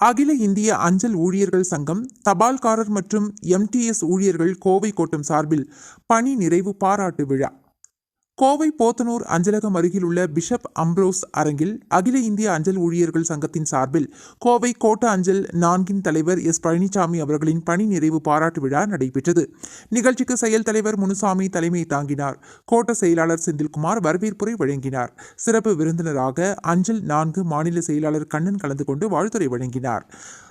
அகில இந்திய அஞ்சல் ஊழியர்கள் சங்கம் தபால்காரர் மற்றும் எம்டிஎஸ் ஊழியர்கள் கோவை கோட்டம் சார்பில் பணி நிறைவு பாராட்டு விழா. கோவை போத்தனூர் அஞ்சலகம் அருகில் உள்ள பிஷப் அம்ப்ரோஸ் அரங்கில் அகில இந்திய அஞ்சல் ஊழியர்கள் சங்கத்தின் சார்பில் கோவை கோட்ட அஞ்சல் நான்கின் தலைவர் எஸ் பழனிசாமி அவர்களின் பணி நிறைவு பாராட்டு விழா நடைபெற்றது. நிகழ்ச்சிக்கு செயல் தலைவர் முனுசாமி தலைமை தாங்கினார். கோட்ட செயலாளர் செந்தில்குமார் வரவேற்புரை வழங்கினார். சிறப்பு விருந்தினராக அஞ்சல் நான்கு மாநில செயலாளர் கண்ணன் கலந்து கொண்டு வாழ்த்துரை வழங்கினார்.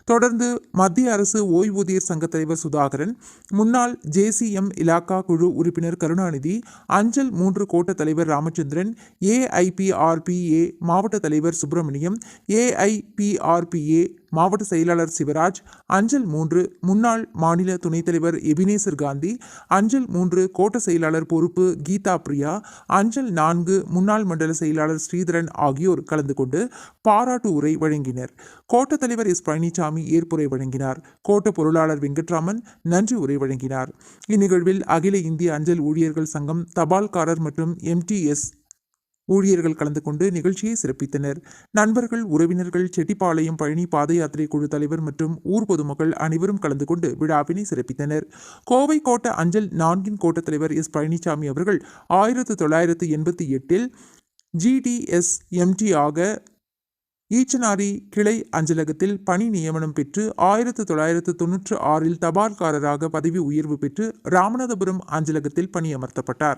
தொடர்ந்து மத்திய அரசு ஓய்வூதியர் சங்க தலைவர் சுதாகரன் முன்னாள் ஜேசிஎம் இலாக்கா குழு உறுப்பினர் கருணாநிதி அஞ்சல் மூன்று கோட்ட தலைவர் ராமச்சந்திரன் ஏஐபிஆர்பிஏ மாவட்ட தலைவர் சுப்பிரமணியம் ஏஐபிஆர்பிஏ மாவட்ட செயலாளர் சிவராஜ் அஞ்சல் மூன்று முன்னாள் மாநில துணைத் தலைவர் எபினேசர் காந்தி அஞ்சல் மூன்று கோட்ட செயலாளர் பொறுப்பு கீதா பிரியா அஞ்சல் நான்கு முன்னாள் மண்டல செயலாளர் ஸ்ரீதரன் ஆகியோர் கலந்து கொண்டு பாராட்டு உரை வழங்கினர். கோட்ட தலைவர் எஸ் பழனிசாமி ஏற்புரை வழங்கினார். கோட்ட பொருளாளர் வெங்கட்ராமன் நன்றி உரை வழங்கினார். இந்நிகழ்வில் அகில இந்திய அஞ்சல் ஊழியர்கள் சங்கம் தபால்காரர் மற்றும் எம்டிஎஸ் ஊழியர்கள் கலந்து கொண்டு நிகழ்ச்சியை சிறப்பித்தனர். நண்பர்கள் உறவினர்கள் செட்டிப்பாளையம் பழனி பாத யாத்திரை குழு தலைவர் மற்றும் ஊர் பொதுமக்கள் அனைவரும் கலந்து கொண்டு விழாவினை சிறப்பித்தனர். கோவை கோட்ட அஞ்சல் நான்கின் கோட்ட தலைவர் எஸ் பழனிசாமி அவர்கள் ஆயிரத்து தொள்ளாயிரத்து எண்பத்தி எட்டில் ஜிடிஎஸ் எம்டி ஆக ஈச்சனாரி கிளை அஞ்சலகத்தில் பணி நியமனம் பெற்று ஆயிரத்து தொள்ளாயிரத்து தொன்னூற்று ஆறில் தபால்காரராக பதவி உயர்வு பெற்று ராமநாதபுரம் அஞ்சலகத்தில் பணியமர்த்தப்பட்டார்.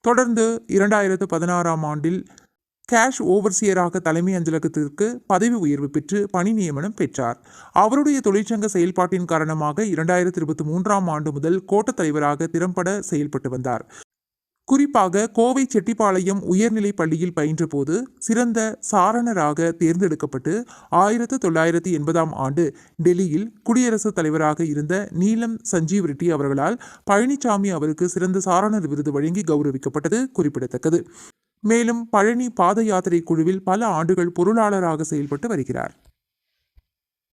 தொடர்ந்து இரண்டாயிரத்து பதினாறாம் ஆண்டில் கேஷ் ஓவர்சியராக தலைமை அஞ்சலகத்திற்கு பதவி உயர்வு பெற்று பணி நியமனம் பெற்றார். அவருடைய தொழிற்சங்க செயல்பாட்டின் காரணமாக இரண்டாயிரத்தி இருபத்தி மூன்றாம் ஆண்டு முதல் கோட்டத் தலைவராக திறம்பட செயல்பட்டு வந்தார். குறிப்பாக கோவை செட்டிப்பாளையம் உயர்நிலைப் பள்ளியில் பயின்றபோது சிறந்த சாரணராக தேர்ந்தெடுக்கப்பட்டு ஆயிரத்து தொள்ளாயிரத்தி எண்பதாம் ஆண்டு டெல்லியில் குடியரசுத் தலைவராக இருந்த நீலம் சஞ்சீவ் ரெட்டி அவர்களால் பழனிசாமி அவருக்கு சிறந்த சாரணர் விருது வழங்கி கௌரவிக்கப்பட்டது குறிப்பிடத்தக்கது. மேலும் பழனி பாத யாத்திரை குழுவில் பல ஆண்டுகள் பொருளாளராக செயல்பட்டு வருகிறார்.